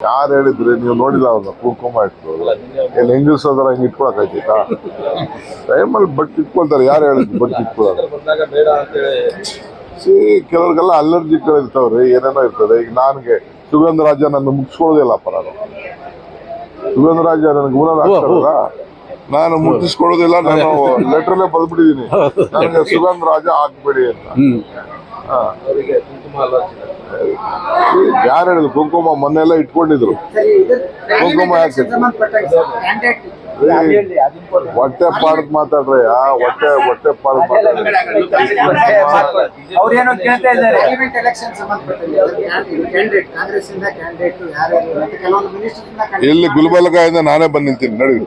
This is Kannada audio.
ಯಾರು ಹೇಳಿದ್ರಿ ನೀವು ನೋಡಿಲ್ಲ ಅವ್ರನ್ನ ಕುಂಕುಮ ಇಟ್ಟು ಏನು ಹೆಂಗಸ್ ಹಿಂಗೆ ಹಿಂಗ್ ಇಟ್ಕೊಳಕ್ ಆಯ್ತಾ ಟೈಮಲ್ಲಿ ಬಟ್ ಇಟ್ಕೊಳ್ತಾರೆ ಯಾರು ಹೇಳಿದ್ರು ಬಟ್ ಇಟ್ಕೊಳ್ಳೋದು ಬಂದಾಗ ಬೇಡ ಅಂತೇಳಿ ಸಿ ಕೆಲವ್ರಿಗೆಲ್ಲ ಅಲರ್ಜಿಗಳು ಇರ್ತಾವ್ರಿ ಏನೇನೋ ಇರ್ತದೆ. ಈಗ ನನಗೆ ಸುಗಂಧ ರಾಜ ನನ್ನ ಮುಗಿಸ್ಕೊಳ್ಳೋದಿಲ್ಲಪ್ಪ ನಾನು. ಸುಗಂಧ ರಾಜ ನನಗೆ ಗುಣ ಆಗ್ತಾರಲ್ಲ ನಾನು ಮುಟ್ಟಿಸ್ಕೊಳ್ಳೋದಿಲ್ಲ ನಾನು ಲೆಟ್ರಲ್ಲೇ ಬದ್ಬಿಟ್ಟಿದ್ದೀನಿ. ನನಗೆ ಸುಗಂಧ ರಾಜ ಹಾಕ್ಬೇಡಿ ಅಂತ ಯಾರು ಹೇಳಿದ್ರು? ಕುಂಕುಮ ಮೊನ್ನೆಲ್ಲ ಇಟ್ಕೊಂಡಿದ್ರು. ಕುಂಕುಮ ಯಾಕೆ? ಹೊಟ್ಟೆ ಪಾಡಕ್ ಮಾತಾಡ್ರಿ ಆ ಹೊಟ್ಟೆ ಹೊಟ್ಟೆ ಪಾಡಕ್ ಮಾತಾಡ್ರಿ. ಇಂದ ಇಲ್ಲಿ ಗುಲ್ಬಲ್ಗಾಯಿಂದ ನಾನೇ ಬಂದ್ ನಡಿ.